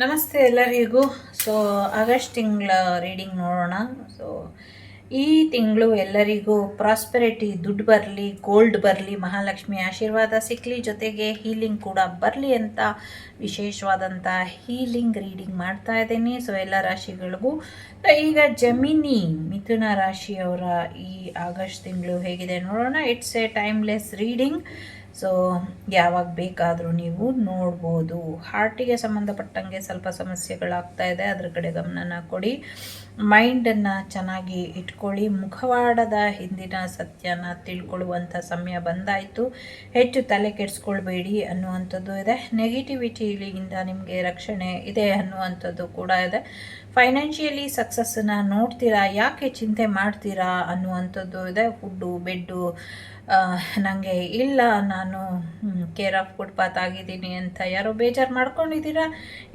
ನಮಸ್ತೆ ಎಲ್ಲರಿಗೂ. So August ತಿಂಗಳ ರೀಡಿಂಗ್ ನೋಡೋಣ. ಸೊ ಈ ತಿಂಗಳು ಎಲ್ಲರಿಗೂ ಪ್ರಾಸ್ಪೆರಿಟಿ ದುಡ್ಡು ಬರಲಿ ಗೋಲ್ಡ್ ಬರಲಿ, ಮಹಾಲಕ್ಷ್ಮಿ ಆಶೀರ್ವಾದ ಸಿಕ್ಕಲಿ ಜೊತೆಗೆ ಹೀಲಿಂಗ್ ಕೂಡ ಬರಲಿ ಅಂತ ವಿಶೇಷವಾದಂಥ ಹೀಲಿಂಗ್ ರೀಡಿಂಗ್ ಮಾಡ್ತಾ ಇದ್ದೀನಿ. ಸೊ ಎಲ್ಲ ರಾಶಿಗಳಿಗೂ. ಸೊ ಈಗ ಜಮಿನಿ ಮಿಥುನ ರಾಶಿಯವರ ಈ ಆಗಸ್ಟ್ ತಿಂಗಳು ಹೇಗಿದೆ ನೋಡೋಣ. It's a timeless reading so ಯಾವಾಗ ಬೇಕಾದರೂ ನೀವು ನೋಡ್ಬೋದು. ಹಾರ್ಟಿಗೆ ಸಂಬಂಧಪಟ್ಟಂಗೆ ಸ್ವಲ್ಪ ಸಮಸ್ಯೆಗಳಾಗ್ತಾ ಇದೆ. ಅದ್ರ ಕಡೆ ಗಮನನ ಕೊಡಿ. ಮೈಂಡನ್ನು ಚೆನ್ನಾಗಿ ಇಟ್ಕೊಳ್ಳಿ. ಮುಖವಾಡದ ಹಿಂದಿನ ಸತ್ಯನ ತಿಳ್ಕೊಳ್ಳುವಂಥ ಸಮಯ ಬಂದಾಯಿತು. ಹೆಚ್ಚು ತಲೆ ಕೆಡಿಸ್ಕೊಳ್ಬೇಡಿ ಅನ್ನುವಂಥದ್ದು ಇದೆ. ನೆಗೆಟಿವಿಟಿಯಿಂದ ನಿಮಗೆ ರಕ್ಷಣೆ ಇದೆ ಅನ್ನುವಂಥದ್ದು ಕೂಡ ಇದೆ. ಫೈನಾನ್ಷಿಯಲಿ ಸಕ್ಸಸ್ಸನ್ನು ನೋಡ್ತೀರಾ? ಯಾಕೆ ಚಿಂತೆ ಮಾಡ್ತೀರಾ ಅನ್ನುವಂಥದ್ದು ಇದೆ. ಫುಡ್ಡು ಬೆಡ್ಡು ನನಗೆ ಇಲ್ಲ ನಾನು ಕೇರ್ ಆಫ್ ಫುಟ್ಪಾತ್ ಆಗಿದ್ದೀನಿ ಅಂತ ಯಾರೋ ಬೇಜಾರು ಮಾಡ್ಕೊಂಡಿದ್ದೀರಾ?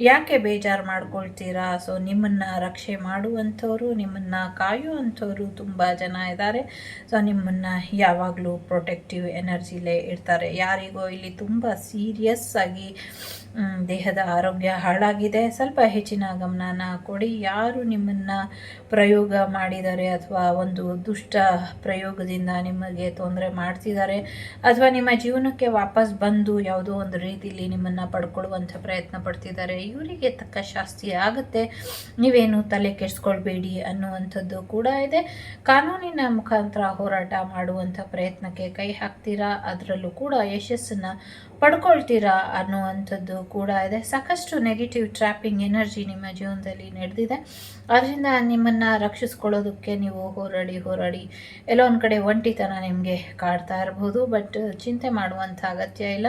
ಯಾಕೆ ಬೇಜಾರು ಮಾಡ್ಕೊಳ್ತೀರಾ? ಸೊ ನಿಮ್ಮನ್ನು ರಕ್ಷೆ ಮಾಡುವಂಥವ್ರು ನಿಮ್ಮನ್ನು ಕಾಯುವಂಥವ್ರು ತುಂಬ ಜನ ಇದ್ದಾರೆ. ಸೊ ನಿಮ್ಮನ್ನು ಯಾವಾಗಲೂ ಪ್ರೊಟೆಕ್ಟಿವ್ ಎನರ್ಜಿಲೇ ಇರ್ತಾರೆ ಯಾರಿಗೋ ಇಲ್ಲಿ ತುಂಬ ಸೀರಿಯಸ್ ಆಗಿ ಮ್, ದೇಹದ ಆರೋಗ್ಯ ಹಾಳಾಗಿದೆ. ಸ್ವಲ್ಪ ಹೆಚ್ಚಿನ ಗಮನನ ಕೊಡಿ. ಯಾರು ನಿಮ್ಮನ್ನು ಪ್ರಯೋಗ ಮಾಡಿದ್ದಾರೆ ಅಥವಾ ಒಂದು ದುಷ್ಟ ಪ್ರಯೋಗದಿಂದ ನಿಮಗೆ ತೊಂದರೆ ಮಾಡ್ತಿದ್ದಾರೆ ಅಥವಾ ನಿಮ್ಮ ಜೀವನಕ್ಕೆ ವಾಪಸ್ ಬಂದು ಯಾವುದೋ ಒಂದು ರೀತಿಯಲ್ಲಿ ನಿಮ್ಮನ್ನು ಪಡ್ಕೊಳ್ಳುವಂಥ ಪ್ರಯತ್ನ ಪಡ್ತಿದ್ದಾರೆ, ಇವರಿಗೆ ತಕ್ಕ ಶಾಸ್ತಿ ಆಗುತ್ತೆ. ನೀವೇನು ತಲೆ ಕೆಡಿಸ್ಕೊಳ್ಬೇಡಿ ಅನ್ನುವಂಥದ್ದು ಕೂಡ ಇದೆ. ಕಾನೂನಿನ ಮುಖಾಂತರ ಹೋರಾಟ ಮಾಡುವಂಥ ಪ್ರಯತ್ನಕ್ಕೆ ಕೈ ಹಾಕ್ತೀರಾ? ಅದರಲ್ಲೂ ಕೂಡ ಯಶಸ್ಸನ್ನು ಪಡ್ಕೊಳ್ತೀರಾ ಅನ್ನುವಂಥದ್ದು ಕೂಡ ಇದೆ. ಸಾಕಷ್ಟು ನೆಗೆಟಿವ್ ಟ್ರ್ಯಾಪಿಂಗ್ ಎನರ್ಜಿ ನಿಮ್ಮ ಜೀವನದಲ್ಲಿ ನಡೆದಿದೆ. ಅದರಿಂದ ನಿಮ್ಮನ್ನು ರಕ್ಷಿಸ್ಕೊಳ್ಳೋದಕ್ಕೆ ನೀವು ಹೋರಾಡಿ ಹೋರಾಡಿ ಎಲ್ಲೋ ಒಂದು ಕಡೆ ಒಂಟಿತನ ನಿಮಗೆ ಕಾಡ್ತಾ ಇರ್ಬೋದು. ಬಟ್ ಚಿಂತೆ ಮಾಡುವಂಥ ಅಗತ್ಯ ಇಲ್ಲ.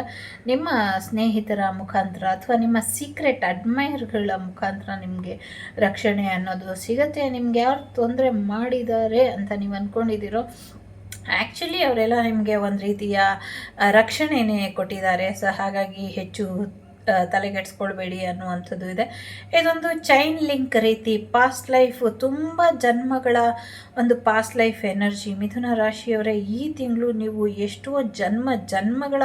ನಿಮ್ಮ ಸ್ನೇಹಿತರ ಮುಖಾಂತರ ಅಥವಾ ನಿಮ್ಮ ಸೀಕ್ರೆಟ್ ಅಡ್ಮೈರ್ಗಳ ಮುಖಾಂತರ ನಿಮಗೆ ರಕ್ಷಣೆ ಅನ್ನೋದು ಸಿಗತ್ತೆ. ನಿಮ್ಗೆ ಯಾರು ತೊಂದರೆ ಮಾಡಿದ್ದಾರೆ ಅಂತ ನೀವು ಅಂದ್ಕೊಂಡಿದ್ದೀರೋ ಆ್ಯಕ್ಚುಲಿ ಅವರೆಲ್ಲ ನಿಮಗೆ ಒಂದು ರೀತಿಯ ರಕ್ಷಣೆಯೇ ಕೊಟ್ಟಿದ್ದಾರೆ. ಸೊ ಹಾಗಾಗಿ ಹೆಚ್ಚು ತಲೆಗೆಡ್ಸ್ಕೊಳ್ಬೇಡಿ ಅನ್ನುವಂಥದ್ದು ಇದೆ. ಇದೊಂದು ಚೈನ್ ಲಿಂಕ್ ರೀತಿ ಪಾಸ್ಟ್ ಲೈಫ್ ತುಂಬ ಜನ್ಮಗಳ ಒಂದು ಪಾಸ್ಟ್ ಲೈಫ್ ಎನರ್ಜಿ ಮಿಥುನ ರಾಶಿಯವರೇ, ಈ ತಿಂಗಳು ನೀವು ಎಷ್ಟೋ ಜನ್ಮ, ಜನ್ಮಗಳ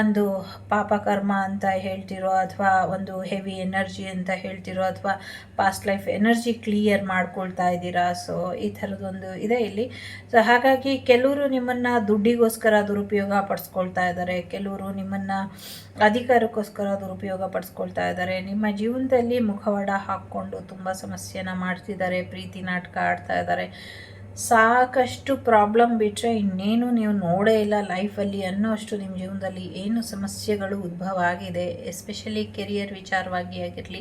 ಒಂದು ಪಾಪಕರ್ಮ ಅಂತ ಹೇಳ್ತಿರೋ ಅಥವಾ ಒಂದು ಹೆವಿ ಎನರ್ಜಿ ಅಂತ ಹೇಳ್ತಿರೋ ಅಥವಾ ಪಾಸ್ಟ್ ಲೈಫ್ ಎನರ್ಜಿ ಕ್ಲಿಯರ್ ಮಾಡ್ಕೊಳ್ತಾ ಇದ್ದೀರಾ? ಸೊ ಈ ಥರದೊಂದು ಇದೆ ಇಲ್ಲಿ. ಸೊ ಹಾಗಾಗಿ ಕೆಲವರು ನಿಮ್ಮನ್ನು ದುಡ್ಡಿಗೋಸ್ಕರ ದುರುಪಯೋಗ ಪಡಿಸ್ಕೊಳ್ತಾ ಇದ್ದಾರೆ. ಕೆಲವರು ನಿಮ್ಮನ್ನು ಅಧಿಕಾರಕ್ಕೋಸ್ಕರ ದುರುಪಯೋಗ ಪಡಿಸ್ಕೊಳ್ತಾ ಇದ್ದಾರೆ. ನಿಮ್ಮ ಜೀವನದಲ್ಲಿ ಮುಖವಾಡ ಹಾಕ್ಕೊಂಡು ತುಂಬ ಸಮಸ್ಯೆನ ಮಾಡ್ತಿದ್ದಾರೆ. ಪ್ರೀತಿ ನಾಟಕ ಆಡ್ತಾ ಇದ್ದಾರೆ. ಸಾಕಷ್ಟು ಪ್ರಾಬ್ಲಮ್ ಬಿಟ್ಟರೆ ಇನ್ನೇನು ನೀವು ನೋಡೇ ಇಲ್ಲ ಲೈಫಲ್ಲಿ ಅನ್ನೋಷ್ಟು ನಿಮ್ಮ ಜೀವನದಲ್ಲಿ ಏನು ಸಮಸ್ಯೆಗಳು ಉದ್ಭವ ಆಗಿದೆ. ಎಸ್ಪೆಷಲಿ ಕೆರಿಯರ್ ವಿಚಾರವಾಗಿ ಆಗಿರಲಿ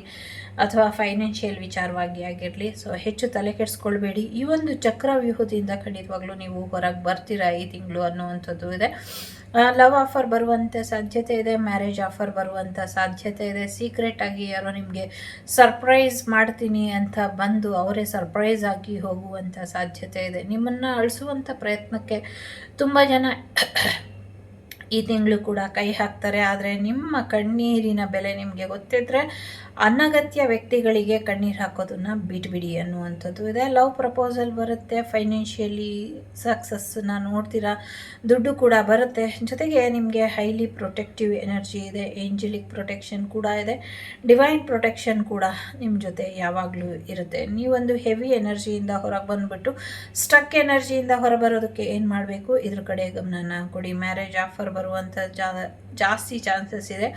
ಅಥವಾ ಫೈನಾನ್ಷಿಯಲ್ ವಿಚಾರವಾಗಿ ಆಗಿರಲಿ. ಸೊ, ಹೆಚ್ಚು ತಲೆ ಕೆಡಿಸ್ಕೊಳ್ಬೇಡಿ. ಈ ಒಂದು ಚಕ್ರವ್ಯೂಹದಿಂದ ಖಂಡಿತವಾಗ್ಲೂ ನೀವು ಹೊರಗೆ ಬರ್ತೀರಾ ಈ ತಿಂಗಳು ಅನ್ನುವಂಥದ್ದು ಇದೆ. ಲವ್ ಆಫರ್ ಬರುವಂಥ ಸಾಧ್ಯತೆ ಇದೆ ಮ್ಯಾರೇಜ್ ಆಫರ್ ಬರುವಂಥ ಸಾಧ್ಯತೆ ಇದೆ. ಸೀಕ್ರೆಟ್ ಆಗಿ ಯಾರೋ ನಿಮಗೆ ಸರ್ಪ್ರೈಸ್ ಮಾಡ್ತೀನಿ ಅಂತ ಬಂದು ಅವರೇ ಸರ್ಪ್ರೈಸ್ ಆಗಿ ಹೋಗುವಂಥ ಸಾಧ್ಯತೆ ಇದೆ. ನಿಮ್ಮನ್ನು ಅಳಿಸುವಂಥ ಪ್ರಯತ್ನಕ್ಕೆ ತುಂಬ ಜನ ಈ ತಿಂಗಳು ಕೂಡ ಕೈ ಹಾಕ್ತಾರೆ. ಆದರೆ ನಿಮ್ಮ ಕಣ್ಣೀರಿನ ಬೆಲೆ ನಿಮಗೆ ಗೊತ್ತಿದ್ರೆ ಅನಗತ್ಯ ವ್ಯಕ್ತಿಗಳಿಗೆ ಕಣ್ಣೀರು ಹಾಕೋದನ್ನು ಬಿಟ್ಬಿಡಿ ಅನ್ನುವಂಥದ್ದು ಇದೆ. ಲವ್ ಪ್ರಪೋಸಲ್ ಬರುತ್ತೆ ಫೈನಾನ್ಷಿಯಲಿ ಸಕ್ಸಸ್ನ ನೋಡ್ತೀರಾ, ದುಡ್ಡು ಕೂಡ ಬರುತ್ತೆ. ಜೊತೆಗೆ ನಿಮಗೆ ಹೈಲಿ ಪ್ರೊಟೆಕ್ಟಿವ್ ಎನರ್ಜಿ ಇದೆ ಏಂಜಲಿಕ್ ಪ್ರೊಟೆಕ್ಷನ್ ಕೂಡ ಇದೆ ಡಿವೈನ್ ಪ್ರೊಟೆಕ್ಷನ್ ಕೂಡ ನಿಮ್ಮ ಜೊತೆ ಯಾವಾಗಲೂ ಇರುತ್ತೆ. ನೀವೊಂದು ಹೆವಿ ಎನರ್ಜಿಯಿಂದ ಹೊರಗೆ ಬಂದುಬಿಟ್ಟು ಸ್ಟಕ್ ಎನರ್ಜಿಯಿಂದ ಹೊರಬರೋದಕ್ಕೆ ಏನು ಮಾಡಬೇಕು? ಇದ್ರ ಕಡೆ ಗಮನನ ಕೊಡಿ. ಮ್ಯಾರೇಜ್ ಆಫರ್ ಬರುವಂಥ ಜಾಸ್ತಿ ಚಾನ್ಸಸ್ ಇದೆ.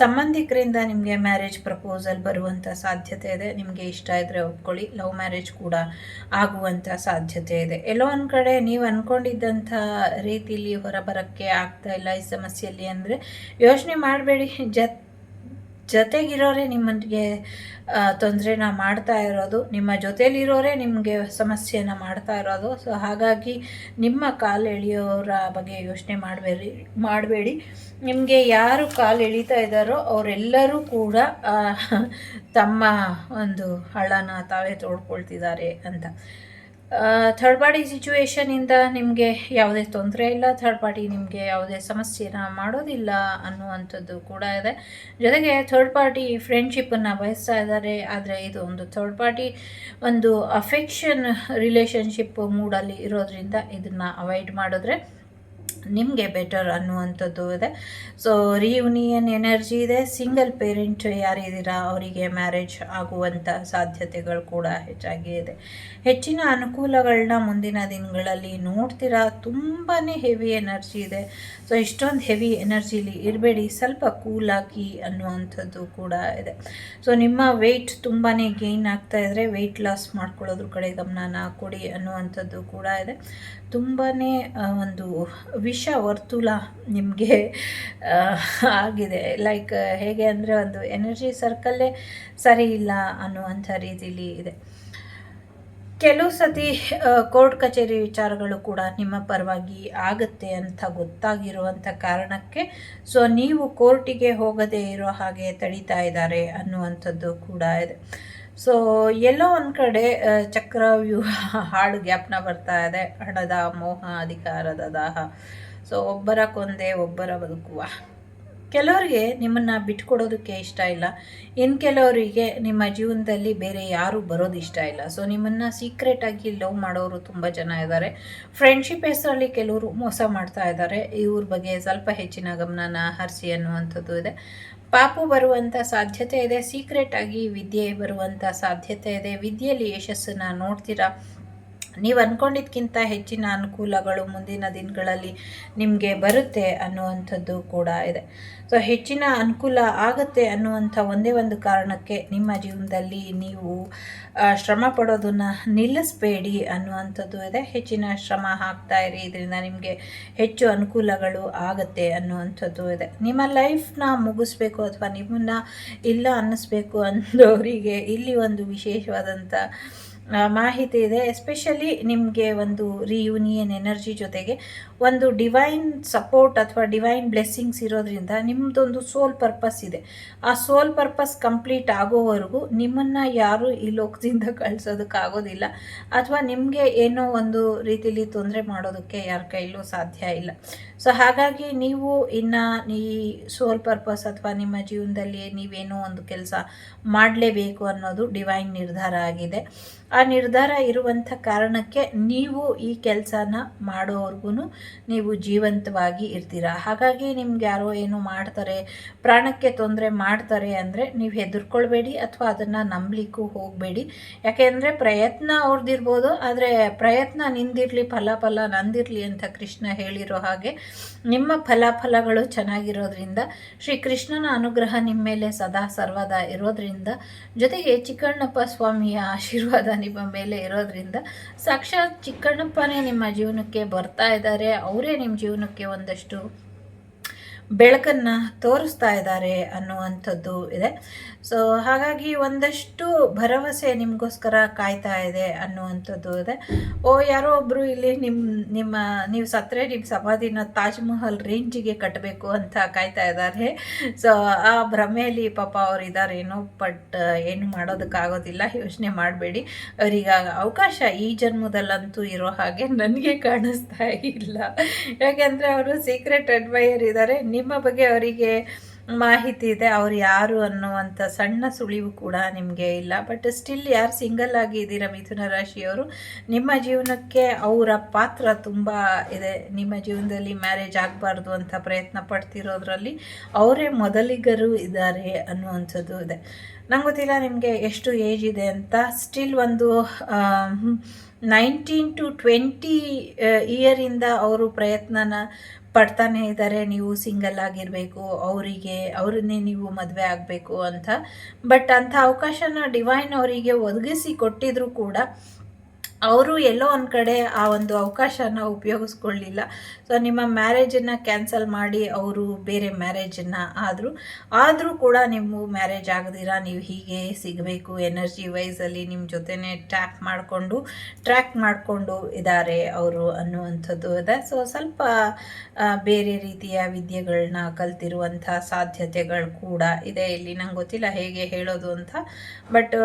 ಸಂಬಂಧಿಕರಿಂದ ನಿಮಗೆ ಮ್ಯಾರೇಜ್ ಪ್ರಪೋಸಲ್ ಬರುವಂಥ ಸಾಧ್ಯತೆ ಇದೆ. ನಿಮಗೆ ಇಷ್ಟ ಇದ್ದರೆ ಒಪ್ಕೊಳ್ಳಿ ಲವ್ ಮ್ಯಾರೇಜ್ ಕೂಡ ಆಗುವಂಥ ಸಾಧ್ಯತೆ ಇದೆ. ಎಲ್ಲೋ ಒಂದು ಕಡೆ ನೀವು ಅಂದ್ಕೊಂಡಿದ್ದಂಥ ರೀತಿಯಲ್ಲಿ ಹೊರಬರೋಕ್ಕೆ ಆಗ್ತಾ ಇಲ್ಲ ಈ ಸಮಸ್ಯೆಯಲ್ಲಿ ಅಂದರೆ ಯೋಚನೆ ಮಾಡಬೇಡಿ. ಜತ್ ಜೊತೆಗಿರೋರೇ ನಿಮಗೆ ತೊಂದರೆನ ಮಾಡ್ತಾ ಇರೋದು. ನಿಮ್ಮ ಜೊತೆಲಿರೋರೇ ನಿಮಗೆ ಸಮಸ್ಯೆನ ಮಾಡ್ತಾ ಇರೋದು. ಸೊ, ಹಾಗಾಗಿ ನಿಮ್ಮ ಕಾಲು ಎಳೆಯೋರ ಬಗ್ಗೆ ಯೋಚನೆ ಮಾಡಬೇಡಿ ಮಾಡಬೇಡಿ. ನಿಮಗೆ ಯಾರು ಕಾಲು ಎಳಿತಾ ಇದ್ದಾರೋ ಅವರೆಲ್ಲರೂ ಕೂಡ ತಮ್ಮ ಒಂದು ಹಳ್ಳನ ತಾವೇ ತೋಡ್ಕೊಳ್ತಿದ್ದಾರೆ ಅಂತ. ಥರ್ಡ್ ಪಾರ್ಟಿ ಸಿಚುವೇಶನಿಂದ ನಿಮಗೆ ಯಾವುದೇ ತೊಂದರೆ ಇಲ್ಲ ಥರ್ಡ್ ಪಾರ್ಟಿ ನಿಮಗೆ ಯಾವುದೇ ಸಮಸ್ಯೆನ ಮಾಡೋದಿಲ್ಲ ಅನ್ನುವಂಥದ್ದು ಕೂಡ ಇದೆ. ಜೊತೆಗೆ ಥರ್ಡ್ ಪಾರ್ಟಿ ಫ್ರೆಂಡ್ಶಿಪ್ಪನ್ನು ಬಯಸ್ತಾ ಇದ್ದಾರೆ, ಆದರೆ ಇದು ಒಂದು ಥರ್ಡ್ ಪಾರ್ಟಿ ಒಂದು ಅಫೆಕ್ಷನ್ ರಿಲೇಷನ್ಶಿಪ್ ಮೂಡಲ್ಲಿ ಇರೋದ್ರಿಂದ ಇದನ್ನು ಅವಾಯ್ಡ್ ಮಾಡಿದ್ರೆ ನಿಮಗೆ ಬೆಟರ್ ಅನ್ನುವಂಥದ್ದು ಇದೆ. ಸೊ ರಿಯೂನಿಯನ್ ಎನರ್ಜಿ ಇದೆ. ಸಿಂಗಲ್ ಪೇರೆಂಟ್ ಯಾರಿದ್ದೀರಾ, ಅವರಿಗೆ ಮ್ಯಾರೇಜ್ ಆಗುವಂಥ ಸಾಧ್ಯತೆಗಳು ಕೂಡ ಹೆಚ್ಚಾಗಿ ಇದೆ. ಹೆಚ್ಚಿನ ಅನುಕೂಲಗಳನ್ನ ಮುಂದಿನ ದಿನಗಳಲ್ಲಿ ನೋಡ್ತೀರಾ ತುಂಬಾ ಹೆವಿ ಎನರ್ಜಿ ಇದೆ. ಸೊ ಇಷ್ಟೊಂದು ಹೆವಿ ಎನರ್ಜಿಲಿ ಇರಬೇಡಿ, ಸ್ವಲ್ಪ ಕೂಲ್ ಕೂಲಾಗಿ ಅನ್ನುವಂಥದ್ದು ಕೂಡ ಇದೆ. ಸೊ ನಿಮ್ಮ ವೆಯ್ಟ್ ತುಂಬಾ ಗೇನ್ ಆಗ್ತಾ ಇದ್ದರೆ ವೆಯ್ಟ್ ಲಾಸ್ ಮಾಡ್ಕೊಳ್ಳೋದ್ರ ಕಡೆ ಗಮನನ ಕೊಡಿ ಅನ್ನುವಂಥದ್ದು ಕೂಡ ಇದೆ. ತುಂಬಾ ಒಂದು ವಿಷ ವರ್ತುಲ ನಿಮಗೆ ಆಗಿದೆ. ಲೈಕ್ ಹೇಗೆ ಅಂದರೆ ಒಂದು ಎನರ್ಜಿ ಸರ್ಕಲ್ಲೇ ಸರಿ ಇಲ್ಲ ಅನ್ನುವಂಥ ರೀತಿಲಿ ಇದೆ. ಕೆಲವು ಸತಿ ಕೋರ್ಟ್ ಕಚೇರಿ ವಿಚಾರಗಳು ಕೂಡ ನಿಮ್ಮ ಪರವಾಗಿ ಆಗುತ್ತೆ ಅಂತ ಗೊತ್ತಾಗಿರುವಂಥ ಕಾರಣಕ್ಕೆ ಸೊ ನೀವು ಕೋರ್ಟಿಗೆ ಹೋಗದೇ ಇರೋ ಹಾಗೆ ತಡೀತಾ ಇದ್ದಾರೆ ಅನ್ನುವಂಥದ್ದು ಕೂಡ ಇದೆ. ಸೊ ಎಲ್ಲೋ ಒಂದು ಕಡೆ ಚಕ್ರವ್ಯೂಹ, ಹಾಡು ಗ್ಯಾಪ್ನ ಬರ್ತಾ ಇದೆ. ಹಣದ ಮೋಹ, ಅಧಿಕಾರದ ದಾಹ. ಸೊ ಒಬ್ಬರ ಕೊಂದೆ, ಒಬ್ಬರ ಬದುಕುವ. ಕೆಲವರಿಗೆ ನಿಮ್ಮನ್ನು ಬಿಟ್ಕೊಡೋದಕ್ಕೆ ಇಷ್ಟ ಇಲ್ಲ. ಇನ್ನು ಕೆಲವರಿಗೆ ನಿಮ್ಮ ಜೀವನದಲ್ಲಿ ಬೇರೆ ಯಾರೂ ಬರೋದು ಇಷ್ಟ ಇಲ್ಲ. ಸೊ ನಿಮ್ಮನ್ನು ಸೀಕ್ರೆಟಾಗಿ ಲವ್ ಮಾಡೋರು ತುಂಬ ಜನ ಇದ್ದಾರೆ ಫ್ರೆಂಡ್ಶಿಪ್ ಹೆಸರಲ್ಲಿ ಕೆಲವರು ಮೋಸ ಮಾಡ್ತಾ ಇದ್ದಾರೆ ಇವ್ರ ಬಗ್ಗೆ ಸ್ವಲ್ಪ ಹೆಚ್ಚಿನ ಗಮನನ ಹರಿಸಿ ಅನ್ನುವಂಥದ್ದು ಇದೆ. ಪಾಪು ಬರುವಂಥ ಸಾಧ್ಯತೆ ಇದೆ ಸೀಕ್ರೆಟ್ ಆಗಿ ವಿದ್ಯೆ ಬರುವಂಥ ಸಾಧ್ಯತೆ ಇದೆ ವಿದ್ಯೆಯಲ್ಲಿ ಯಶಸ್ಸನ್ನು ನೋಡ್ತೀರಾ? ನೀವು ಅಂದ್ಕೊಂಡಿದ್ದಕ್ಕಿಂತ ಹೆಚ್ಚಿನ ಅನುಕೂಲಗಳು ಮುಂದಿನ ದಿನಗಳಲ್ಲಿ ನಿಮಗೆ ಬರುತ್ತೆ ಅನ್ನುವಂಥದ್ದು ಕೂಡ ಇದೆ. ಸೊ ಹೆಚ್ಚಿನ ಅನುಕೂಲ ಆಗುತ್ತೆ ಅನ್ನುವಂಥ ಒಂದೇ ಒಂದು ಕಾರಣಕ್ಕೆ ನಿಮ್ಮ ಜೀವನದಲ್ಲಿ ನೀವು ಶ್ರಮ ಪಡೋದನ್ನು ನಿಲ್ಲಿಸಬೇಡಿ ಅನ್ನುವಂಥದ್ದು ಇದೆ. ಹೆಚ್ಚಿನ ಶ್ರಮ ಹಾಕ್ತಾ ಇರಿ, ಇದರಿಂದ ನಿಮಗೆ ಹೆಚ್ಚು ಅನುಕೂಲಗಳು ಆಗುತ್ತೆ ಅನ್ನುವಂಥದ್ದು ಇದೆ. ನಿಮ್ಮ ಲೈಫ್ನ ಮುಗಿಸ್ಬೇಕು ಅಥವಾ ನಿಮ್ಮನ್ನು ಇಲ್ಲ ಅನ್ನಿಸ್ಬೇಕು ಅಂದವರಿಗೆ ಇಲ್ಲಿ ಒಂದು ವಿಶೇಷವಾದಂಥ ಮಾಹಿತಿ ಇದೆ. ಎಸ್ಪೆಷಲಿ ನಿಮಗೆ ಒಂದು ರಿಯೂನಿಯನ್ ಎನರ್ಜಿ ಜೊತೆಗೆ ಒಂದು ಡಿವೈನ್ ಸಪೋರ್ಟ್ ಅಥವಾ ಡಿವೈನ್ ಬ್ಲೆಸ್ಸಿಂಗ್ಸ್ ಇರೋದ್ರಿಂದ ನಿಮ್ಮದೊಂದು ಸೋಲ್ ಪರ್ಪಸ್ ಇದೆ. ಆ ಸೋಲ್ ಪರ್ಪಸ್ ಕಂಪ್ಲೀಟ್ ಆಗೋವರೆಗೂ ನಿಮ್ಮನ್ನು ಯಾರು ಈ ಲೋಕದಿಂದ ಕಳಿಸೋದಕ್ಕಾಗೋದಿಲ್ಲ ಅಥವಾ ನಿಮಗೆ ಏನೋ ಒಂದು ರೀತಿಲಿ ತೊಂದರೆ ಮಾಡೋದಕ್ಕೆ ಯಾರ ಕೈಲೂ ಸಾಧ್ಯ ಇಲ್ಲ. ಸೊ ಹಾಗಾಗಿ ನೀವು ಇನ್ನು ಈ ಸೋಲ್ ಪರ್ಪಸ್ ಅಥವಾ ನಿಮ್ಮ ಜೀವನದಲ್ಲಿ ನೀವೇನೋ ಒಂದು ಕೆಲಸ ಮಾಡಲೇಬೇಕು ಅನ್ನೋದು ಡಿವೈನ್ ನಿರ್ಧಾರ ಆಗಿದೆ. ಆ ನಿರ್ಧಾರ ಇರುವಂಥ ಕಾರಣಕ್ಕೆ ನೀವು ಈ ಕೆಲಸನ ಮಾಡೋವರೆಗೂ ನೀವು ಜೀವಂತವಾಗಿ ಇರ್ತೀರ. ಹಾಗಾಗಿ ನಿಮ್ಗೆ ಯಾರೋ ಏನು ಮಾಡ್ತಾರೆ, ಪ್ರಾಣಕ್ಕೆ ತೊಂದರೆ ಮಾಡ್ತಾರೆ ಅಂದರೆ ನೀವು ಹೆದರ್ಕೊಳ್ಬೇಡಿ ಅಥವಾ ಅದನ್ನು ನಂಬಲಿಕ್ಕೂ ಹೋಗಬೇಡಿ. ಯಾಕೆಂದರೆ ಪ್ರಯತ್ನ ಅವ್ರದ್ದಿರ್ಬೋದು ಆದರೆ ಪ್ರಯತ್ನ ನಿಂದಿರಲಿ ಫಲ ನಂದಿರಲಿ ಅಂತ ಕೃಷ್ಣ ಹೇಳಿರೋ ಹಾಗೆ ನಿಮ್ಮ ಫಲಾಫಲಗಳು ಚೆನ್ನಾಗಿರೋದ್ರಿಂದ ಶ್ರೀ ಕೃಷ್ಣನ ಅನುಗ್ರಹ ನಿಮ್ಮ ಮೇಲೆ ಸದಾ ಸರ್ವದಾ ಇರೋದ್ರಿಂದ ಜೊತೆಗೆ ಚಿಕ್ಕಣ್ಣಪ್ಪ ಸ್ವಾಮಿಯ ಆಶೀರ್ವಾದ ನಿಮ್ಮ ಮೇಲೆ ಇರೋದ್ರಿಂದ ಸಾಕ್ಷಾತ್ ಚಿಕ್ಕಣ್ಣಪ್ಪನೇ ನಿಮ್ಮ ಜೀವನಕ್ಕೆ ಬರ್ತಾ ಇದ್ದಾರೆ. ಅವರೇ ನಿಮ್ಮ ಜೀವನಕ್ಕೆ ಒಂದಷ್ಟು ಬೆಳಕನ್ನು ತೋರಿಸ್ತಾ ಇದ್ದಾರೆ ಅನ್ನುವಂಥದ್ದು ಇದೆ. ಸೊ ಹಾಗಾಗಿ ಒಂದಷ್ಟು ಭರವಸೆ ನಿಮಗೋಸ್ಕರ ಕಾಯ್ತಾ ಇದೆ ಅನ್ನುವಂಥದ್ದು ಇದೆ. ಓ, ಯಾರೋ ಒಬ್ಬರು ಇಲ್ಲಿ ನಿಮ್ಮ ನಿಮ್ಮ, ನೀವು ಸತ್ತರೆ ನಿಮ್ಮ ಸಮಾಧಿನ ತಾಜ್ ಮಹಲ್ ರೇಂಜಿಗೆ ಕಟ್ಟಬೇಕು ಅಂತ ಕಾಯ್ತಾ ಇದ್ದಾರೆ ಸೊ ಆ ಭ್ರಮೆಯಲ್ಲಿ ಪಾಪ ಅವ್ರು ಇದ್ದಾರೇನೋ ಬಟ್ ಏನು ಮಾಡೋದಕ್ಕಾಗೋದಿಲ್ಲ ಯೋಚನೆ ಮಾಡಬೇಡಿ. ಅವರಿಗೆ ಅವಕಾಶ ಈ ಜನ್ಮದಲ್ಲಂತೂ ಇರೋ ಹಾಗೆ ನನಗೆ ಕಾಣಿಸ್ತಾ ಇಲ್ಲ. ಯಾಕೆಂದರೆ ಅವರು ಸೀಕ್ರೆಟ್ ಅಡ್ವೈಯರ್ ಇದ್ದಾರೆ. ನಿಮ್ಮ ಬಗ್ಗೆ ಅವರಿಗೆ ಮಾಹಿತಿ ಇದೆ, ಅವ್ರು ಯಾರು ಅನ್ನುವಂಥ ಸಣ್ಣ ಸುಳಿವು ಕೂಡ ನಿಮಗೆ ಇಲ್ಲ. ಬಟ್ ಸ್ಟಿಲ್ ಯಾರು ಸಿಂಗಲ್ ಆಗಿ ಇದ್ದೀರಾ ಮಿಥುನ ರಾಶಿಯವರು, ನಿಮ್ಮ ಜೀವನಕ್ಕೆ ಅವರ ಪಾತ್ರ ತುಂಬ ಇದೆ. ನಿಮ್ಮ ಜೀವನದಲ್ಲಿ ಮ್ಯಾರೇಜ್ ಆಗಬಾರ್ದು ಅಂತ ಪ್ರಯತ್ನ ಪಡ್ತಿರೋದ್ರಲ್ಲಿ ಅವರೇ ಮೊದಲಿಗರು ಇದ್ದಾರೆ ಅನ್ನುವಂಥದ್ದು ಇದೆ. ನಂಗೆ ಗೊತ್ತಿಲ್ಲ ನಿಮಗೆ ಎಷ್ಟು ಏಜ್ ಇದೆ ಅಂತ. ಸ್ಟಿಲ್ ಒಂದು ನೈನ್ಟೀನ್ ಟು ಟ್ವೆಂಟಿ ಇಯರಿಂದ ಅವರು ಪ್ರಯತ್ನನ ಪಡ್ತಾನೆ ಇದ್ದಾರೆ ನೀವು ಸಿಂಗಲ್ ಆಗಿರಬೇಕು, ಅವರಿಗೆ, ಅವ್ರನ್ನೇ ನೀವು ಮದುವೆ ಆಗಬೇಕು ಅಂತ. ಬಟ್ ಅಂಥ ಅವಕಾಶನ ಡಿವೈನ್ ಅವರಿಗೆ ಒದಗಿಸಿ ಕೊಟ್ಟಿದ್ರು ಕೂಡ ಅವರು ಎಲ್ಲೋ ಒಂದು ಕಡೆ ಆ ಒಂದು ಅವಕಾಶನ ಉಪಯೋಗಿಸ್ಕೊಳ್ಳಿಲ್ಲ. ಸೊ ನಿಮ್ಮ ಮ್ಯಾರೇಜನ್ನು ಕ್ಯಾನ್ಸಲ್ ಮಾಡಿ ಅವರು ಬೇರೆ ಮ್ಯಾರೇಜನ್ನು ಆದರೂ ಆದರೂ ಕೂಡ ನಿಮ್ಮ ಮ್ಯಾರೇಜ್ ಆಗದಿರ, ನೀವು ಹೀಗೆ ಸಿಗಬೇಕು ಎನರ್ಜಿ ವೈಸಲ್ಲಿ ನಿಮ್ಮ ಜೊತೆನೇ ಟ್ರ್ಯಾಕ್ ಮಾಡಿಕೊಂಡು ಟ್ರ್ಯಾಕ್ ಮಾಡಿಕೊಂಡು ಇದ್ದಾರೆ ಅವರು ಅನ್ನುವಂಥದ್ದು ಇದೆ. ಸೊ ಸ್ವಲ್ಪ ಬೇರೆ ರೀತಿಯ ವಿದ್ಯೆಗಳನ್ನ ಕಲ್ತಿರುವಂಥ ಸಾಧ್ಯತೆಗಳು ಕೂಡ ಇದೆ ಇಲ್ಲಿ. ನಂಗೆ ಗೊತ್ತಿಲ್ಲ ಹೇಗೆ ಹೇಳೋದು ಅಂತ. ಬಟ್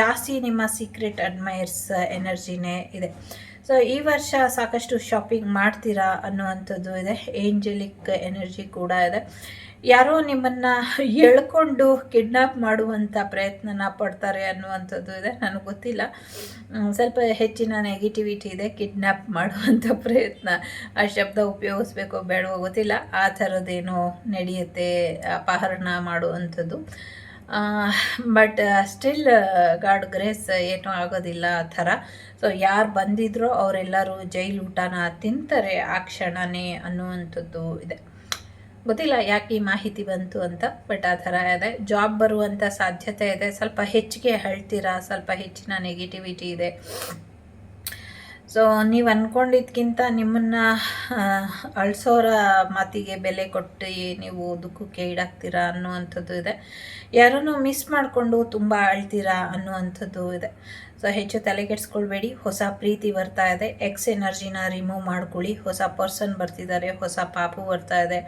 ಜಾಸ್ತಿ ನಿಮ್ಮ ಸೀಕ್ರೆಟ್ ಅಡ್ಮೈರ್ಸ್ ಎನರ್ಜಿನೇ ಇದೆ. ಸೊ ಈ ವರ್ಷ ಸಾಕಷ್ಟು ಶಾಪಿಂಗ್ ಮಾಡ್ತೀರಾ ಅನ್ನುವಂಥದ್ದು ಇದೆ. ಏಂಜಲಿಕ್ ಎನರ್ಜಿ ಕೂಡ ಇದೆ. ಯಾರೋ ನಿಮ್ಮನ್ನು ಎಳ್ಕೊಂಡು ಕಿಡ್ನಾಪ್ ಮಾಡುವಂಥ ಪ್ರಯತ್ನನ ಪಡ್ತಾರೆ ಅನ್ನುವಂಥದ್ದು ಇದೆ. ನನಗೆ ಗೊತ್ತಿಲ್ಲ. ಸ್ವಲ್ಪ ಹೆಚ್ಚಿನ ನೆಗೆಟಿವಿಟಿ ಇದೆ. ಕಿಡ್ನಾಪ್ ಮಾಡುವಂಥ ಪ್ರಯತ್ನ ಆ ಶಬ್ದ ಉಪಯೋಗಿಸ್ಬೇಕೋ ಬೇಡವೋ ಗೊತ್ತಿಲ್ಲ. ಆ ಥರದ್ದೇನೋ ನಡೆಯುತ್ತೆ, ಅಪಹರಣ ಮಾಡುವಂಥದ್ದು. ಬಟ್ ಸ್ಟಿಲ್ ಗಾಡ್ ಗ್ರೇಸ್ ಏನೂ ಆಗೋದಿಲ್ಲ ಆ ಥರ. ಸೊ ಯಾರು ಬಂದಿದ್ರೋ ಅವರೆಲ್ಲರೂ ಜೈಲು ಊಟನ ತಿಂತಾರೆ ಆ ಕ್ಷಣನೇ ಅನ್ನುವಂಥದ್ದು ಇದೆ. ಗೊತ್ತಿಲ್ಲ ಯಾಕೆ ಈ ಮಾಹಿತಿ ಬಂತು ಅಂತ ಬಟ್ ಆ ಥರ ಇದೆ. ಜಾಬ್ ಬರುವಂಥ ಸಾಧ್ಯತೆ ಇದೆ. ಸ್ವಲ್ಪ ಹೆಚ್ಚಿಗೆ ಹೇಳ್ತೀರಾ? ಸ್ವಲ್ಪ ಹೆಚ್ಚಿನ ನೆಗೆಟಿವಿಟಿ ಇದೆ. ಸೊ ನೀವು ಅಂದ್ಕೊಂಡಿದ್ಕಿಂತ ನಿಮ್ಮನ್ನು ಅಳಿಸೋರ ಮಾತಿಗೆ ಬೆಲೆ ಕೊಟ್ಟು ನೀವು ದುಃಖಕ್ಕೆ ಈಡಾಗ್ತೀರಾ ಅನ್ನುವಂಥದ್ದು ಇದೆ. ಯಾರನ್ನು ಮಿಸ್ ಮಾಡಿಕೊಂಡು ತುಂಬ ಅಳ್ತೀರಾ ಅನ್ನುವಂಥದ್ದು ಇದೆ. ಸೊ ಹೆಚ್ಚು ತಲೆಗೆಡ್ಸ್ಕೊಳ್ಬೇಡಿ ಹೊಸ ಪ್ರೀತಿ ಬರ್ತಾ ಇದೆ. ಎಕ್ಸ್ ಎನರ್ಜಿನ ರಿಮೂವ್ ಮಾಡ್ಕೊಳ್ಳಿ. ಹೊಸ ಪರ್ಸನ್ ಬರ್ತಿದ್ದಾರೆ. ಹೊಸ ಪಾಪು ಬರ್ತಾ ಇದೆ.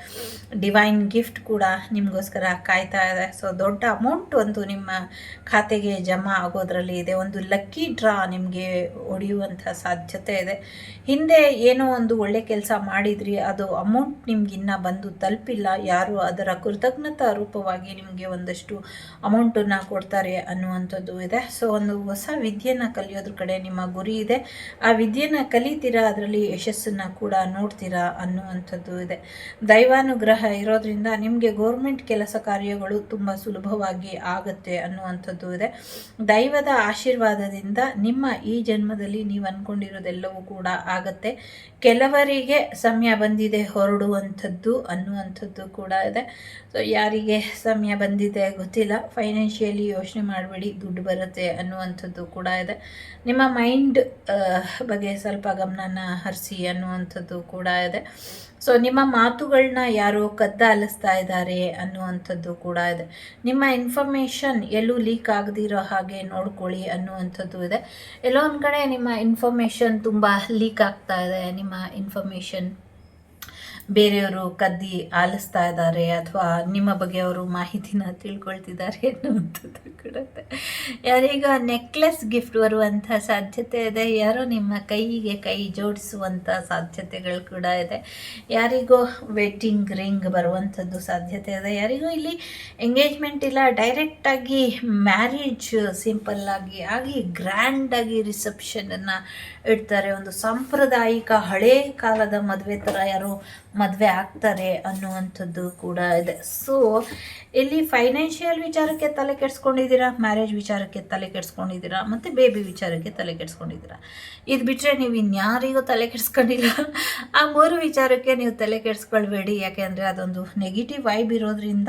ಡಿವೈನ್ ಗಿಫ್ಟ್ ಕೂಡ ನಿಮಗೋಸ್ಕರ ಕಾಯ್ತಾ ಇದೆ. ಸೊ ದೊಡ್ಡ ಅಮೌಂಟ್ ಒಂದು ನಿಮ್ಮ ಖಾತೆಗೆ ಜಮಾ ಆಗೋದ್ರಲ್ಲಿ ಇದೆ. ಒಂದು ಲಕ್ಕಿ ಡ್ರಾ ನಿಮಗೆ ಹೊಡೆಯುವಂಥ ಸಾಧ್ಯತೆ ಇದೆ. ಹಿಂದೆ ಏನೋ ಒಂದು ಒಳ್ಳೆ ಕೆಲಸ ಮಾಡಿದ್ರಿ. ಅದು ಅಮೌಂಟ್ ನಿಮ್ಗಿನ್ನ ಬಂದು ತಲುಪಿಲ್ಲ. ಯಾರು ಅದರ ಕೃತಜ್ಞತಾ ರೂಪವಾಗಿ ನಿಮಗೆ ಒಂದಷ್ಟು ಅಮೌಂಟನ್ನು ಕೊಡ್ತಾರೆ ಅನ್ನುವಂಥದ್ದು ಇದೆ. ಸೊ ಒಂದು ಹೊಸ ವಿದ್ಯೆನ ಕಲಿಯೋದ್ರ ಕಡೆ ನಿಮ್ಮ ಗುರಿ ಇದೆ. ಆ ವಿದ್ಯೆನ ಕಲಿತೀರಾ? ಅದರಲ್ಲಿ ಯಶಸ್ಸನ್ನು ಕೂಡ ನೋಡ್ತೀರಾ ಅನ್ನುವಂಥದ್ದು ಇದೆ. ದೈವಾನುಗ್ರಹ ಇರೋದ್ರಿಂದ ನಿಮಗೆ ಗೌರ್ಮೆಂಟ್ ಕೆಲಸ ಕಾರ್ಯಗಳು ತುಂಬ ಸುಲಭವಾಗಿ ಆಗುತ್ತೆ ಅನ್ನುವಂಥದ್ದು ಇದೆ. ದೈವದ ಆಶೀರ್ವಾದದಿಂದ ನಿಮ್ಮ ಈ ಜನ್ಮದಲ್ಲಿ ನೀವು ಅಂದ್ಕೊಂಡಿರೋದೆಲ್ಲವೂ ಕೂಡ ಆಗತ್ತೆ. ಕೆಲವರಿಗೆ ಸಮಯ ಬಂದಿದೆ ಹೊರಡುವಂಥದ್ದು ಅನ್ನುವಂಥದ್ದು ಕೂಡ ಇದೆ. ಸೊ ಯಾರಿಗೆ ಸಮಯ ಬಂದಿದೆ ಗೊತ್ತಿಲ್ಲ. ಫೈನಾನ್ಷಿಯಲಿ ಯೋಚನೆ ಮಾಡಬೇಡಿ, ದುಡ್ಡು ಬರುತ್ತೆ ಅನ್ನುವಂಥದ್ದು ಕೂಡ ಇದೆ. ನಿಮ್ಮ ಮೈಂಡ್ ಬಗ್ಗೆ ಸ್ವಲ್ಪ ಗಮನನ ಹರಿಸಿ ಅನ್ನುವಂಥದ್ದು ಕೂಡ ಇದೆ. ಸೊ ನಿಮ್ಮ ಮಾತುಗಳನ್ನ ಯಾರೋ ಕದ್ದ ಅಲಿಸ್ತಾ ಇದ್ದಾರೆ ಅನ್ನುವಂಥದ್ದು ಕೂಡ ಇದೆ. ನಿಮ್ಮ ಇನ್ಫಾರ್ಮೇಷನ್ ಎಲ್ಲೂ ಲೀಕ್ ಆಗದಿರೋ ಹಾಗೆ ನೋಡ್ಕೊಳ್ಳಿ ಅನ್ನುವಂಥದ್ದು ಇದೆ. ಎಲ್ಲೋ ಕಡೆ ನಿಮ್ಮ ಇನ್ಫಾರ್ಮೇಷನ್ ತುಂಬ ಲೀಕ್ ಆಗ್ತಾ ಇದೆ. ನಿಮ್ಮ ಇನ್ಫಾರ್ಮೇಷನ್ ಬೇರೆಯವರು ಕದ್ದಿ ಆಲಿಸ್ತಾ ಇದ್ದಾರೆ ಅಥವಾ ನಿಮ್ಮ ಬಗ್ಗೆ ಅವರು ಮಾಹಿತಿನ ತಿಳ್ಕೊಳ್ತಿದ್ದಾರೆ ಅನ್ನುವಂಥದ್ದು ಕೂಡ ಯಾರೀಗ ನೆಕ್ಲೆಸ್ ಗಿಫ್ಟ್ ಬರುವಂಥ ಸಾಧ್ಯತೆ ಇದೆ, ಯಾರೋ ನಿಮ್ಮ ಕೈಗೆ ಕೈ ಜೋಡಿಸುವಂಥ ಸಾಧ್ಯತೆಗಳು ಕೂಡ ಇದೆ. ಯಾರಿಗೋ ವೆಡ್ಡಿಂಗ್ ರಿಂಗ್ ಬರುವಂಥದ್ದು ಸಾಧ್ಯತೆ ಇದೆ. ಯಾರಿಗೂ ಇಲ್ಲಿ ಎಂಗೇಜ್ಮೆಂಟ್ ಇಲ್ಲ, ಡೈರೆಕ್ಟಾಗಿ ಮ್ಯಾರೇಜ್ ಸಿಂಪಲ್ಲಾಗಿ ಆಗಿ ಗ್ರ್ಯಾಂಡಾಗಿ ರಿಸೆಪ್ಷನನ್ನು ಇಡ್ತಾರೆ. ಒಂದು ಸಾಂಪ್ರದಾಯಿಕ ಹಳೇ ಕಾಲದ ಮದುವೆ ಥರ ಯಾರೋ ಮದುವೆ ಆಗ್ತಾರೆ ಅನ್ನುವಂಥದ್ದು ಕೂಡ ಇದೆ. ಸೊ ಇಲ್ಲಿ ಫೈನಾನ್ಷಿಯಲ್ ವಿಚಾರಕ್ಕೆ ತಲೆ ಕೆಡ್ಸ್ಕೊಂಡಿದ್ದೀರಾ? ಮ್ಯಾರೇಜ್ ವಿಚಾರಕ್ಕೆ ತಲೆ ಕೆಡ್ಸ್ಕೊಂಡಿದ್ದೀರಾ? ಮತ್ತು ಬೇಬಿ ವಿಚಾರಕ್ಕೆ ತಲೆ ಕೆಡ್ಸ್ಕೊಂಡಿದ್ದೀರಾ? ಇದು ಬಿಟ್ಟರೆ ನೀವು ಇನ್ಯಾರಿಗೂ ತಲೆ ಕೆಡ್ಸ್ಕೊಂಡಿಲ್ಲ. ಆ ಮೂರು ವಿಚಾರಕ್ಕೆ ನೀವು ತಲೆ ಕೆಡಿಸ್ಕೊಳ್ಬೇಡಿ. ಯಾಕೆಂದರೆ ಅದೊಂದು ನೆಗೆಟಿವ್ ವೈಬ್ ಇರೋದ್ರಿಂದ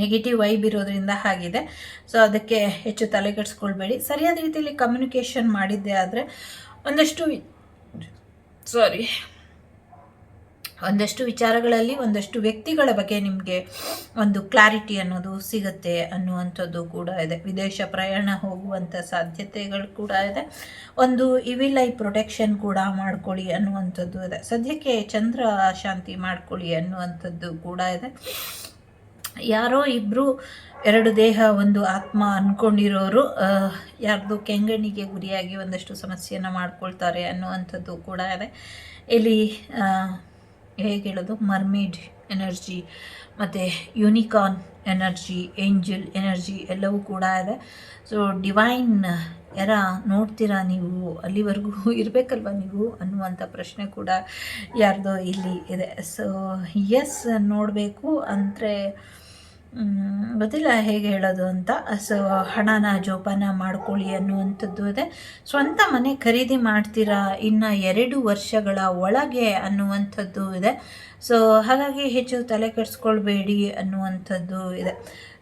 ನೆಗೆಟಿವ್ ವೈಬ್ ಇರೋದ್ರಿಂದ ಆಗಿದೆ. ಸೊ ಅದಕ್ಕೆ ಹೆಚ್ಚು ತಲೆ ಕೆಡಿಸ್ಕೊಳ್ಬೇಡಿ. ಸರಿಯಾದ ರೀತಿಯಲ್ಲಿ ಕಮ್ಯುನಿಕೇಷನ್ ಮಾಡಿದ್ದೆ ಆದರೆ ಒಂದಷ್ಟು ಸಾರಿ. ಒಂದಷ್ಟು ವಿಚಾರಗಳಲ್ಲಿ ಒಂದಷ್ಟು ವ್ಯಕ್ತಿಗಳ ಬಗ್ಗೆ ನಿಮಗೆ ಒಂದು ಕ್ಲಾರಿಟಿ ಅನ್ನೋದು ಸಿಗುತ್ತೆ ಅನ್ನುವಂಥದ್ದು ಕೂಡ ಇದೆ. ವಿದೇಶ ಪ್ರಯಾಣ ಹೋಗುವಂಥ ಸಾಧ್ಯತೆಗಳು ಕೂಡ ಇದೆ. ಒಂದು ಇವಿಲ್ ಐ ಪ್ರೊಟೆಕ್ಷನ್ ಕೂಡ ಮಾಡ್ಕೊಳ್ಳಿ ಅನ್ನುವಂಥದ್ದು ಇದೆ. ಸದ್ಯಕ್ಕೆ ಚಂದ್ರ ಶಾಂತಿ ಮಾಡ್ಕೊಳ್ಳಿ ಅನ್ನುವಂಥದ್ದು ಕೂಡ ಇದೆ. ಯಾರೋ ಇಬ್ಬರು ಎರಡು ದೇಹ, ಒಂದು ಆತ್ಮ ಅಂದ್ಕೊಂಡಿರೋರು ಯಾರ್ದು ಕೆಂಗಣ್ಣಿಗೆ ಗುರಿಯಾಗಿ ಒಂದಷ್ಟು ಸಮಸ್ಯೆಯನ್ನು ಮಾಡ್ಕೊಳ್ತಾರೆ ಅನ್ನುವಂಥದ್ದು ಕೂಡ ಇದೆ. ಇಲ್ಲಿ ಹೇಗೆ ಹೇಳೋದು? ಮರ್ಮೇಡ್ ಎನರ್ಜಿ, ಮತ್ತು ಯೂನಿಕಾರ್ನ್ ಎನರ್ಜಿ, ಏಂಜಲ್ ಎನರ್ಜಿ ಎಲ್ಲವೂ ಕೂಡ ಇದೆ. ಸೊ, ಡಿವೈನ್ ಯಾರ ನೋಡ್ತೀರಾ ನೀವು? ಅಲ್ಲಿವರೆಗೂ ಇರಬೇಕಲ್ವ ನೀವು? ಅನ್ನುವಂಥ ಪ್ರಶ್ನೆ ಕೂಡ ಯಾರ್ದೋ ಇಲ್ಲಿ ಇದೆ. ಸೊ ಎಸ್ ನೋಡಬೇಕು. ಅಂದರೆ ಗೊತ್ತಿಲ್ಲ ಹೇಗೆ ಹೇಳೋದು ಅಂತ? ಸೊ ಹಣನ ಜೋಪಾನ ಮಾಡ್ಕೊಳ್ಳಿ ಅನ್ನುವಂಥದ್ದು ಇದೆ. ಸ್ವಂತ ಮನೆ ಖರೀದಿ ಮಾಡ್ತೀರಾ? ಇನ್ನು ಎರಡು ವರ್ಷಗಳ ಒಳಗೆ ಅನ್ನುವಂಥದ್ದು ಇದೆ. ಸೊ ಹಾಗಾಗಿ ಹೆಚ್ಚು ತಲೆ ಕೆಡಿಸ್ಕೊಳ್ಬೇಡಿ ಅನ್ನುವಂಥದ್ದು ಇದೆ.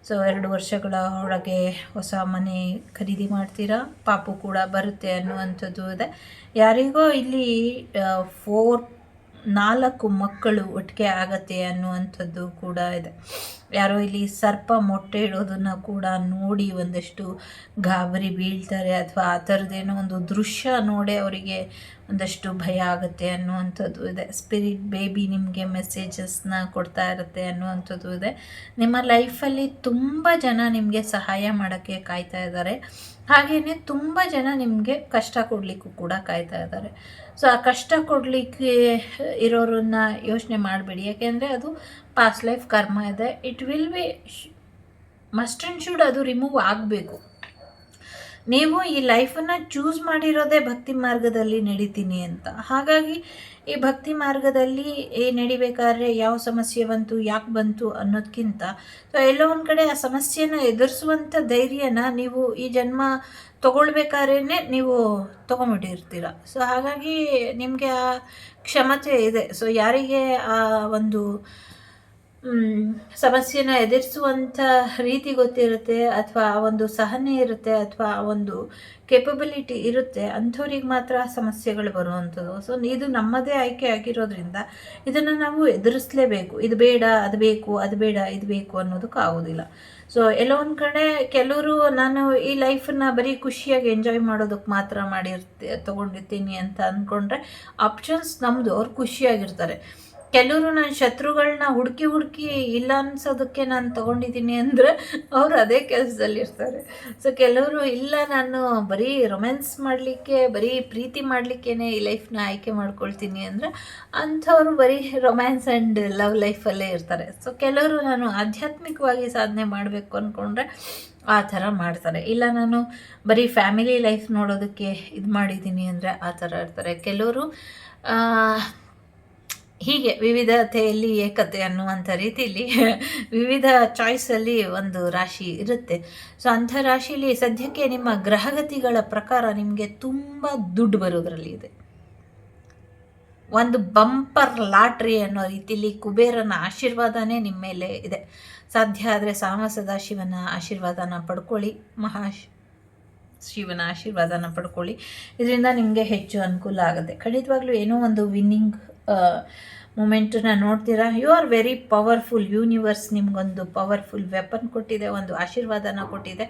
ಸೊ ಎರಡು ವರ್ಷಗಳ ಒಳಗೆ ಹೊಸ ಮನೆ ಖರೀದಿ ಮಾಡ್ತೀರಾ? ಪಾಪು ಕೂಡ ಬರುತ್ತೆ ಅನ್ನುವಂಥದ್ದು ಇದೆ. ಯಾರಿಗೋ ಇಲ್ಲಿ ಫೋರ್ ನಾಲ್ಕು ಮಕ್ಕಳು ಒಟ್ಟಿಗೆ ಆಗತ್ತೆ ಅನ್ನುವಂಥದ್ದು ಕೂಡ ಇದೆ. ಯಾರೋ ಇಲ್ಲಿ ಸರ್ಪ ಮೊಟ್ಟೆ ಇಡೋದನ್ನು ಕೂಡ ನೋಡಿ ಒಂದಷ್ಟು ಗಾಬರಿ ಬೀಳ್ತಾರೆ ಅಥವಾ ಆ ಥರದ್ದೇನೋ ಒಂದು ದೃಶ್ಯ ನೋಡಿ ಅವರಿಗೆ ಒಂದಷ್ಟು ಭಯ ಆಗುತ್ತೆ ಅನ್ನುವಂಥದ್ದು ಇದೆ. ಸ್ಪಿರಿಟ್ ಬೇಬಿ ನಿಮಗೆ ಮೆಸೇಜಸ್ನ ಕೊಡ್ತಾ ಇರುತ್ತೆ ಅನ್ನುವಂಥದ್ದು ಇದೆ. ನಿಮ್ಮ ಲೈಫಲ್ಲಿ ತುಂಬ ಜನ ನಿಮಗೆ ಸಹಾಯ ಮಾಡೋಕ್ಕೆ ಕಾಯ್ತಾ ಇದ್ದಾರೆ. ಹಾಗೆಯೇ ತುಂಬ ಜನ ನಿಮಗೆ ಕಷ್ಟ ಕೊಡಲಿಕ್ಕೂ ಕೂಡ ಕಾಯ್ತಾ ಇದ್ದಾರೆ. ಸೊ ಆ ಕಷ್ಟ ಕೊಡಲಿಕ್ಕೆ ಇರೋರನ್ನ ಯೋಚನೆ ಮಾಡಬೇಡಿ. ಯಾಕೆಂದರೆ ಅದು ಪಾಸ್ಟ್ ಲೈಫ್ ಕರ್ಮ ಇದೆ it will be must and should ಅದು ರಿಮೂವ್ ಆಗಬೇಕು. ನೀವು ಈ ಲೈಫನ್ನು ಚೂಸ್ ಮಾಡಿರೋದೇ ಭಕ್ತಿ ಮಾರ್ಗದಲ್ಲಿ ನಡೀತೀನಿ ಅಂತ. ಹಾಗಾಗಿ ಈ ಭಕ್ತಿ ಮಾರ್ಗದಲ್ಲಿ ಏ ನಡಿಬೇಕಾದ್ರೆ ಯಾವ ಸಮಸ್ಯೆ ಬಂತು, ಯಾಕೆ ಬಂತು ಅನ್ನೋದಕ್ಕಿಂತ ಸೊ ಎಲ್ಲೋ ಒಂದು ಕಡೆ ಆ ಸಮಸ್ಯೆನ ಎದುರಿಸುವಂಥ ಧೈರ್ಯನ ನೀವು ಈ ಜನ್ಮ ತೊಗೊಳ್ಬೇಕಾದ್ರೇ ನೀವು ತೊಗೊಂಬಿಟ್ಟಿರ್ತೀರ. ಸೊ ಹಾಗಾಗಿ ನಿಮಗೆ ಆ ಕ್ಷಮತೆ ಇದೆ. ಸೊ ಯಾರಿಗೆ ಆ ಒಂದು ಸಮಸ್ಯೆನ ಎದುರಿಸುವಂಥ ರೀತಿ ಗೊತ್ತಿರುತ್ತೆ ಅಥವಾ ಆ ಒಂದು ಸಹನೆ ಇರುತ್ತೆ ಅಥವಾ ಆ ಒಂದು ಕೆಪಬಿಲಿಟಿ ಇರುತ್ತೆ, ಅಂಥವ್ರಿಗೆ ಮಾತ್ರ ಸಮಸ್ಯೆಗಳು ಬರುವಂಥದ್ದು. ಸೊ ಇದು ನಮ್ಮದೇ ಆಯ್ಕೆ ಆಗಿರೋದ್ರಿಂದ ಇದನ್ನು ನಾವು ಎದುರಿಸಲೇಬೇಕು. ಇದು ಬೇಡ, ಅದು ಬೇಕು, ಅದು ಬೇಡ, ಇದು ಬೇಕು ಅನ್ನೋದಕ್ಕೆ ಆಗೋದಿಲ್ಲ. ಸೊ ಎಲ್ಲೋ ಒಂದು ಕಡೆ ಕೆಲವರು ನಾನು ಈ ಲೈಫನ್ನ ಬರೀ ಖುಷಿಯಾಗಿ ಎಂಜಾಯ್ ಮಾಡೋದಕ್ಕೆ ಮಾತ್ರ ಮಾಡಿರ್ತಿ, ತೊಗೊಂಡಿರ್ತೀನಿ ಅಂತ ಅಂದ್ಕೊಂಡ್ರೆ ಆಪ್ಷನ್ಸ್ ನಮ್ಮದು ಅವ್ರು ಖುಷಿಯಾಗಿರ್ತಾರೆ. ಕೆಲವರು ನನ್ನ ಶತ್ರುಗಳನ್ನ ಹುಡುಕಿ ಹುಡುಕಿ ಇಲ್ಲ ಅನ್ಸೋದಕ್ಕೆ ನಾನು ತೊಗೊಂಡಿದ್ದೀನಿ ಅಂದರೆ ಅವರು ಅದೇ ಕೆಲಸದಲ್ಲಿರ್ತಾರೆ ಸೊ ಕೆಲವರು ಇಲ್ಲ, ನಾನು ಬರೀ ರೊಮ್ಯಾನ್ಸ್ ಮಾಡಲಿಕ್ಕೆ, ಬರೀ ಪ್ರೀತಿ ಮಾಡಲಿಕ್ಕೇ ಈ ಲೈಫ್ನ ಆಯ್ಕೆ ಮಾಡ್ಕೊಳ್ತೀನಿ ಅಂದರೆ ಅಂಥವ್ರು ಬರೀ ರೊಮ್ಯಾನ್ಸ್ ಆ್ಯಂಡ್ ಲವ್ ಲೈಫಲ್ಲೇ ಇರ್ತಾರೆ. ಸೊ ಕೆಲವರು ನಾನು ಆಧ್ಯಾತ್ಮಿಕವಾಗಿ ಸಾಧನೆ ಮಾಡಬೇಕು ಅಂದ್ಕೊಂಡ್ರೆ ಆ ಥರ ಮಾಡ್ತಾರೆ. ಇಲ್ಲ, ನಾನು ಬರೀ ಫ್ಯಾಮಿಲಿ ಲೈಫ್ ನೋಡೋದಕ್ಕೆ ಇದು ಮಾಡಿದ್ದೀನಿ ಅಂದರೆ ಆ ಥರ ಇರ್ತಾರೆ. ಕೆಲವರು ಹೀಗೆ ವಿವಿಧತೆಯಲ್ಲಿ ಏಕತೆ ಅನ್ನುವಂಥ ರೀತಿಯಲ್ಲಿ ವಿವಿಧ ಚಾಯ್ಸಲ್ಲಿ ಒಂದು ರಾಶಿ ಇರುತ್ತೆ. ಸೊ ಅಂಥ ರಾಶಿಯಲ್ಲಿ ಸದ್ಯಕ್ಕೆ ನಿಮ್ಮ ಗ್ರಹಗತಿಗಳ ಪ್ರಕಾರ ನಿಮಗೆ ತುಂಬ ದುಡ್ಡು ಬರೋದ್ರಲ್ಲಿ ಇದೆ. ಒಂದು ಬಂಪರ್ ಲಾಟ್ರಿ ಅನ್ನೋ ರೀತಿಯಲ್ಲಿ ಕುಬೇರನ ಆಶೀರ್ವಾದನೇ ನಿಮ್ಮ ಮೇಲೆ ಇದೆ. ಸಾಧ್ಯ ಆದರೆ ಸಾಮಸದ ಶಿವನ ಆಶೀರ್ವಾದನ ಪಡ್ಕೊಳ್ಳಿ. ಮಹಾ ಶಿವನ ಆಶೀರ್ವಾದನ ಪಡ್ಕೊಳ್ಳಿ. ಇದರಿಂದ ನಿಮಗೆ ಹೆಚ್ಚು ಅನುಕೂಲ ಆಗುತ್ತೆ. ಖಂಡಿತವಾಗ್ಲೂ ಏನೋ ಒಂದು ವಿನ್ನಿಂಗ್ ಮೂಮೆಂಟನ್ನ ನೋಡ್ತೀರಾ? You are very powerful universe ನಿಮಗೊಂದು ಪವರ್ಫುಲ್ ವೆಪನ್ ಕೊಟ್ಟಿದೆ, ಒಂದು ಆಶೀರ್ವಾದನ ಕೊಟ್ಟಿದೆ.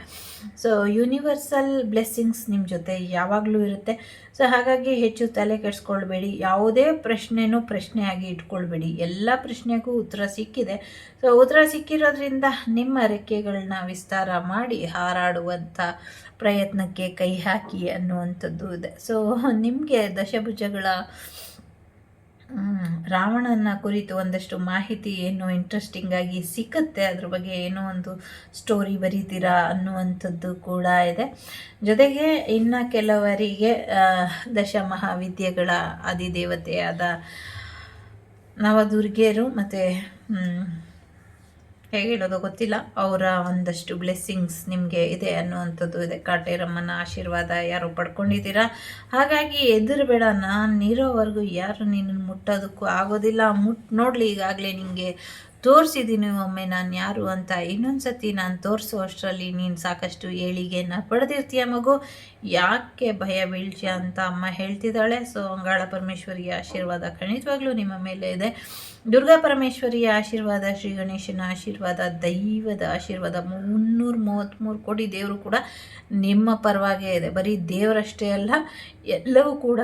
ಸೊ ಯೂನಿವರ್ಸಲ್ ಬ್ಲೆಸ್ಸಿಂಗ್ಸ್ ನಿಮ್ಮ ಜೊತೆ ಯಾವಾಗಲೂ ಇರುತ್ತೆ. ಸೊ ಹಾಗಾಗಿ ಹೆಚ್ಚು ತಲೆ ಕೆಡಿಸ್ಕೊಳ್ಬೇಡಿ. ಯಾವುದೇ ಪ್ರಶ್ನೆನೂ ಪ್ರಶ್ನೆಯಾಗಿ ಇಟ್ಕೊಳ್ಬೇಡಿ. ಎಲ್ಲ ಪ್ರಶ್ನೆಗೂ ಉತ್ತರ ಸಿಕ್ಕಿದೆ. ಸೊ ಉತ್ತರ ಸಿಕ್ಕಿರೋದ್ರಿಂದ ನಿಮ್ಮ ರೆಕ್ಕೆಗಳನ್ನ ವಿಸ್ತಾರ ಮಾಡಿ ಹಾರಾಡುವಂಥ ಪ್ರಯತ್ನಕ್ಕೆ ಕೈ ಹಾಕಿ ಅನ್ನುವಂಥದ್ದು ಇದೆ. ಸೊ ನಿಮಗೆ ದಶಭುಜಗಳ ರಾವಣನ ಕುರಿತು ಒಂದಷ್ಟು ಮಾಹಿತಿ ಏನು ಇಂಟ್ರೆಸ್ಟಿಂಗ್ ಆಗಿ ಸಿಕ್ಕತ್ತೆ? ಅದ್ರ ಬಗ್ಗೆ ಏನೋ ಒಂದು ಸ್ಟೋರಿ ಬರೀತೀರಾ ಅನ್ನುವಂಥದ್ದು ಕೂಡ ಇದೆ. ಜೊತೆಗೆ ಇನ್ನು ಕೆಲವರಿಗೆ ದಶ ಮಹಾವಿದ್ಯೆಗಳ ಅಧಿದೇವತೆಯಾದ ನವದುರ್ಗೆಯರು ಮತ್ತು ಹೇಗೆ ಹೇಳೋದು ಗೊತ್ತಿಲ್ಲ. ಅವರ ಒಂದಷ್ಟು ಬ್ಲೆಸ್ಸಿಂಗ್ಸ್ ನಿಮಗೆ ಇದೆ ಅನ್ನುವಂಥದ್ದು ಇದೆ. ಕಾಟೇರಮ್ಮನ ಆಶೀರ್ವಾದ ಯಾರು ಪಡ್ಕೊಂಡಿದ್ದೀರಾ? ಹಾಗಾಗಿ ಬೇಡ ನಾನು ಇರೋವರೆಗೂ ಯಾರು ನೀನು ಮುಟ್ಟೋದಕ್ಕೂ ಆಗೋದಿಲ್ಲ. ಮುಟ್, ನೋಡಲಿ ಈಗಾಗಲೇ ನಿಮಗೆ ತೋರಿಸಿದ್ದೀನಿ ಒಮ್ಮೆ ನಾನು ಯಾರು ಅಂತ. ಇನ್ನೊಂದು ಸತಿ ನಾನು ತೋರಿಸೋ ಅಷ್ಟರಲ್ಲಿ ನೀನು ಸಾಕಷ್ಟು ಏಳಿಗೆಯನ್ನು ಪಡೆದಿರ್ತೀಯ ಮಗು. ಯಾಕೆ ಭಯ ಬೀಳ್ತೀಯ ಅಂತ ಅಮ್ಮ ಹೇಳ್ತಿದ್ದಾಳೆ. ಸೊ ಅಂಗಾಳ ಪರಮೇಶ್ವರಿಯ ಆಶೀರ್ವಾದ ಖಂಡಿತವಾಗ್ಲೂ ನಿಮ್ಮ ಮೇಲೆ ಇದೆ. ದುರ್ಗಾ ಪರಮೇಶ್ವರಿಯ ಆಶೀರ್ವಾದ, ಶ್ರೀ ಗಣೇಶನ ಆಶೀರ್ವಾದ, ದೈವದ ಆಶೀರ್ವಾದ, ಮುನ್ನೂರ ಮೂವತ್ತ್ಮೂರು ಕೋಟಿ ದೇವರು ಕೂಡ ನಿಮ್ಮ ಪರವಾಗೇ ಇದೆ. ಬರೀ ದೇವರಷ್ಟೇ ಅಲ್ಲ, ಎಲ್ಲವೂ ಕೂಡ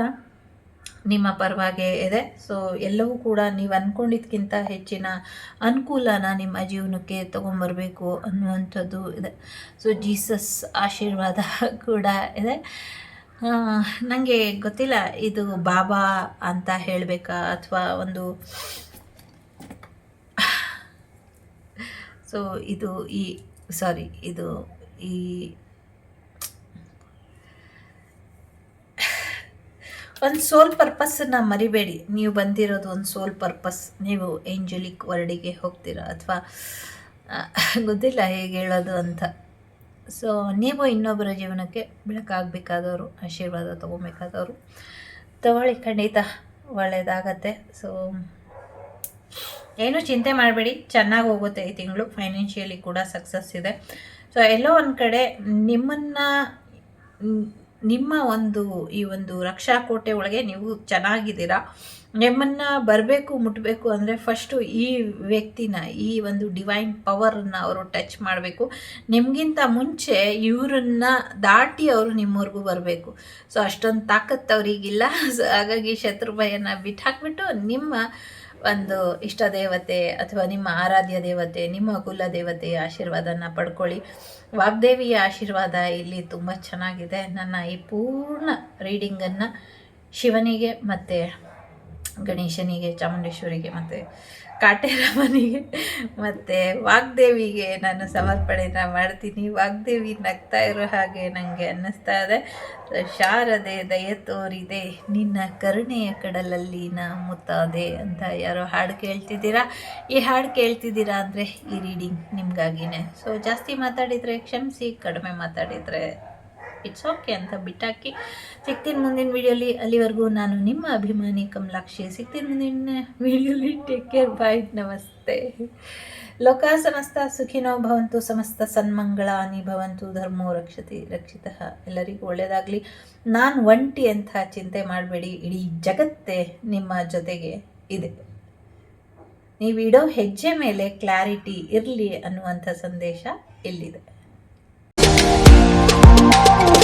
ನಿಮ್ಮ ಪರವಾಗಿ ಇದೆ. ಸೊ ಎಲ್ಲವೂ ಕೂಡ ನೀವು ಅಂದ್ಕೊಂಡಿದ್ದಕ್ಕಿಂತ ಹೆಚ್ಚಿನ ಅನುಕೂಲನ ನಿಮ್ಮ ಜೀವನಕ್ಕೆ ತೊಗೊಂಬರಬೇಕು ಅನ್ನುವಂಥದ್ದು ಇದೆ. ಸೊ ಜೀಸಸ್ ಆಶೀರ್ವಾದ ಕೂಡ ಇದೆ. ನನಗೆ ಗೊತ್ತಿಲ್ಲ, ಇದು ಬಾಬಾ ಅಂತ ಹೇಳಬೇಕಾ ಅಥವಾ ಒಂದು ಸೊ ಇದು ಈ ಸಾರಿ ಇದು ಈ ಒಂದು ಸೋಲ್ ಪರ್ಪಸ್ಸನ್ನು ಮರಿಬೇಡಿ. ನೀವು ಬಂದಿರೋದು ಒಂದು ಸೋಲ್ ಪರ್ಪಸ್. ನೀವು ಏಂಜಲಿಕ್ ವರ್ಡಿಗೆ ಹೋಗ್ತೀರಾ ಅಥವಾ ಗೊತ್ತಿಲ್ಲ ಹೇಗೆ ಹೇಳೋದು ಅಂತ. ಸೊ ನೀವು ಇನ್ನೊಬ್ಬರ ಜೀವನಕ್ಕೆ ಬೆಳಕಾಗಬೇಕಾದವರು, ಆಶೀರ್ವಾದ ತೊಗೊಬೇಕಾದವರು. ತಗೊಳ್ಳಿ, ಖಂಡಿತ ಒಳ್ಳೆಯದಾಗತ್ತೆ ಸೊ ಏನು ಚಿಂತೆ ಮಾಡಬೇಡಿ. ಚೆನ್ನಾಗಿ ಹೋಗುತ್ತೆ ಈ ತಿಂಗಳು. ಫೈನಾನ್ಷಿಯಲಿ ಕೂಡ ಸಕ್ಸಸ್ ಇದೆ. ಸೊ ಎಲ್ಲೋ ಒಂದು ಕಡೆ ನಿಮ್ಮನ್ನು ನಿಮ್ಮ ಒಂದು ಈ ಒಂದು ರಕ್ಷಾ ಕೋಟೆ ಒಳಗೆ ನೀವು ಚೆನ್ನಾಗಿದ್ದೀರಾ? ನಿಮ್ಮನ್ನು ಬರಬೇಕು ಮುಟ್ಟಬೇಕು ಅಂದರೆ ಫಸ್ಟು ಈ ವ್ಯಕ್ತಿನ, ಈ ಒಂದು ಡಿವೈನ್ ಪವರನ್ನು ಅವರು ಟಚ್ ಮಾಡಬೇಕು. ನಿಮಗಿಂತ ಮುಂಚೆ ಇವರನ್ನು ದಾಟಿ ಅವರು ನಿಮ್ಮವರೆಗೂ ಬರಬೇಕು. ಸೊ ಅಷ್ಟೊಂದು ತಾಕತ್ತು ಅವರಿಗಿಲ್ಲ. ಸೊ ಹಾಗಾಗಿ ಶತ್ರು ಭಯನ ಬಿಟ್ಟು ಹಾಕ್ಬಿಟ್ಟು ನಿಮ್ಮ ಒಂದು ಇಷ್ಟ ದೇವತೆ ಅಥವಾ ನಿಮ್ಮ ಆರಾಧ್ಯ ದೇವತೆ, ನಿಮ್ಮ ಕುಲ ದೇವತೆಯ ಆಶೀರ್ವಾದನ ಪಡ್ಕೊಳ್ಳಿ. ವಾಗ್ದೇವಿಯ ಆಶೀರ್ವಾದ ಇಲ್ಲಿ ತುಂಬ ಚೆನ್ನಾಗಿದೆ. ನನ್ನ ಈ ಪೂರ್ಣ ರೀಡಿಂಗನ್ನು ಶಿವನಿಗೆ ಮತ್ತು ಗಣೇಶನಿಗೆ ಚಾಮುಂಡೇಶ್ವರಿಗೆ ಮತ್ತು ಕಾಟೇರಮ್ಮನಿಗೆ, ಮತ್ತು ವಾಗ್ದೇವಿಗೆ ನಾನು ಸಮರ್ಪಣೆನ ಮಾಡ್ತೀನಿ. ವಾಗ್ದೇವಿ ನಗ್ತಾ ಇರೋ ಹಾಗೆ ನನಗೆ ಅನ್ನಿಸ್ತಾ ಇದೆ. ಶಾರದೆ, ದಯ ತೋರಿದೆ, ನಿನ್ನ ಕರುಣೆಯ ಕಡಲಲ್ಲಿ ನಾ ಮುತ್ತಾದೆ ಅಂತ ಯಾರೋ ಹಾಡು ಕೇಳ್ತಿದ್ದೀರಾ? ಈ ಹಾಡು ಕೇಳ್ತಿದ್ದೀರಾ ಅಂದರೆ ಈ ರೀಡಿಂಗ್ ನಿಮಗಾಗಿನೇ. ಸೊ ಜಾಸ್ತಿ ಮಾತಾಡಿದರೆ, ಕ್ಷಮಿಸಿ, ಕಡಿಮೆ ಮಾತಾಡಿದರೆ ಇಟ್ಸ್ ಓಕೆ ಅಂತ ಬಿಟ್ಟಾಕಿ ಸಿಗ್ತೀನಿ ಮುಂದಿನ ವಿಡಿಯೋಲಿ ಅಲ್ಲಿವರೆಗೂ ನಾನು ನಿಮ್ಮ ಅಭಿಮಾನಿ ಕಮಲಾಕ್ಷಿ. ಸಿಗ್ತೀನಿ ಮುಂದಿನ ವಿಡಿಯೋಲಿ ಟೇಕ್ ಕೇರ್ ಬಾಯ್ ನಮಸ್ತೆ. ಲೋಕ ಸಮಸ್ತ ಸುಖಿನೋ ಭವಂತು, ಸಮಸ್ತ ಸನ್ಮಂಗಳಾನಿ ಭವಂತು, ಧರ್ಮೋ ರಕ್ಷತಿ ರಕ್ಷಿತ. ಎಲ್ಲರಿಗೂ ಒಳ್ಳೆಯದಾಗಲಿ ನಾನು ಒಂಟಿ ಅಂತ ಚಿಂತೆ ಮಾಡಬೇಡಿ. ಇಡೀ ಜಗತ್ತೇ ನಿಮ್ಮ ಜೊತೆಗೆ ಇದೆ. ನೀವಿಡೋ ಹೆಜ್ಜೆ ಮೇಲೆ ಕ್ಲಾರಿಟಿ ಇರಲಿ ಅನ್ನುವಂಥ ಸಂದೇಶ ಇಲ್ಲಿದೆ. Oh,